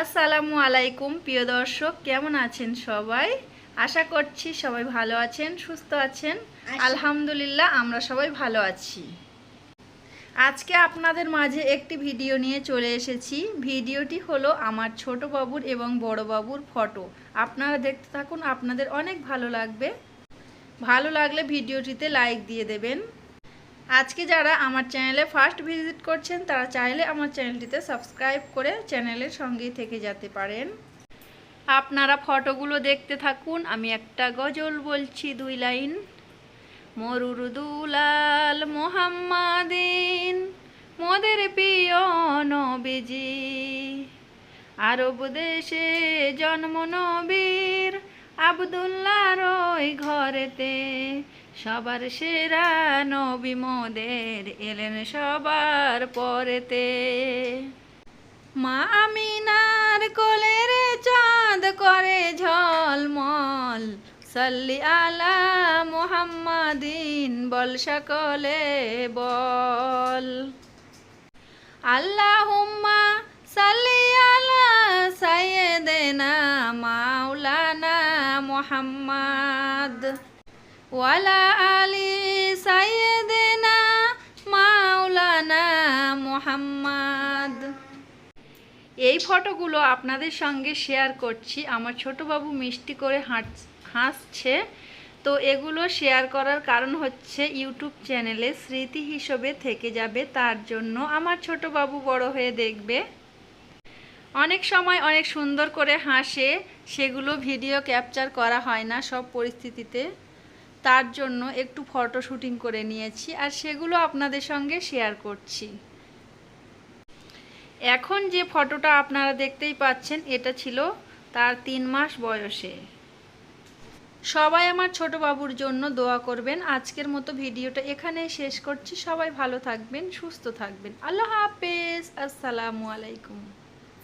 আসসালামু আলাইকুম প্রিয় দর্শক কেমন আছেন সবাই? আশা করছি সবাই ভালো আছেন সুস্থ আছেন। আলহামদুলিল্লাহ আমরা সবাই ভালো আছি। আজকে আপনাদের মাঝে একটি ভিডিও নিয়ে চলে এসেছি। ভিডিওটি হলো আমার ছোট বাবুর এবং বড় বাবুর ফটো। আপনারা দেখতে থাকুন আপনাদের অনেক ভালো লাগবে। ভালো লাগলে ভিডিওটিতে লাইক দিয়ে দেবেন। আজকে যারা আমার চ্যানেলে ফার্স্ট ভিজিট করছেন, তারা চাইলে আমার চ্যানেলটিতে সাবস্ক্রাইব করে চ্যানেলের সঙ্গেই থেকে যেতে পারেন। আপনারা ফটোগুলো দেখতে থাকুন, আমি একটা গজল বলছি দুই লাইন। মরুর দুলাল মোহাম্মাদিন, মোদের প্রিয় নবীজি। আরব দেশে জন্ম নবীর আবদুল্লাহর ওই ঘরেতে সবার সেরা নবী মোদের এলেন সবার পরেতে। মা আমিনার কোলের চাঁদ করে ঝলমল। সাল্লি আলা মোহাম্মাদিন বল সকলে বল। আল্লাহুম্মা সাল্লি আলা সাইয়্যিদিনা মাওলানা মুহাম্মদ। ওয়ালা আলি সাইয়্যিদিনা মাওলানা মুহাম্মদ। এই ফটোগুলো আপনাদের সঙ্গে শেয়ার করছি। আমার ছোট বাবু মিষ্টি করে হাসছে। তো এগুলো শেয়ার করার কারণ হচ্ছে ইউটিউব চ্যানেলে স্মৃতি হিসেবে থেকে যাবে, তার জন্য আমার ছোট বাবু বড় হয়ে দেখবে। অনেক সময় অনেক সুন্দর করে হাসে, সেগুলো ভিডিও ক্যাপচার করা হয় না সব পরিস্থিতিতে। তার জন্য একটু ফটো শুটিং করে নিয়েছি আর সেগুলো আপনাদের সঙ্গে শেয়ার করছি। এখন যে ফটোটা আপনারা দেখতেই পাচ্ছেন, এটা ছিল তার তিন মাস বয়সে। সবাই আমার ছোট বাবুর জন্য দোয়া করবেন। আজকের মতো ভিডিওটা এখানেই শেষ করছি। সবাই ভালো থাকবেন, সুস্থ থাকবেন। আল্লাহ হাফেজ। আসসালামু আলাইকুম।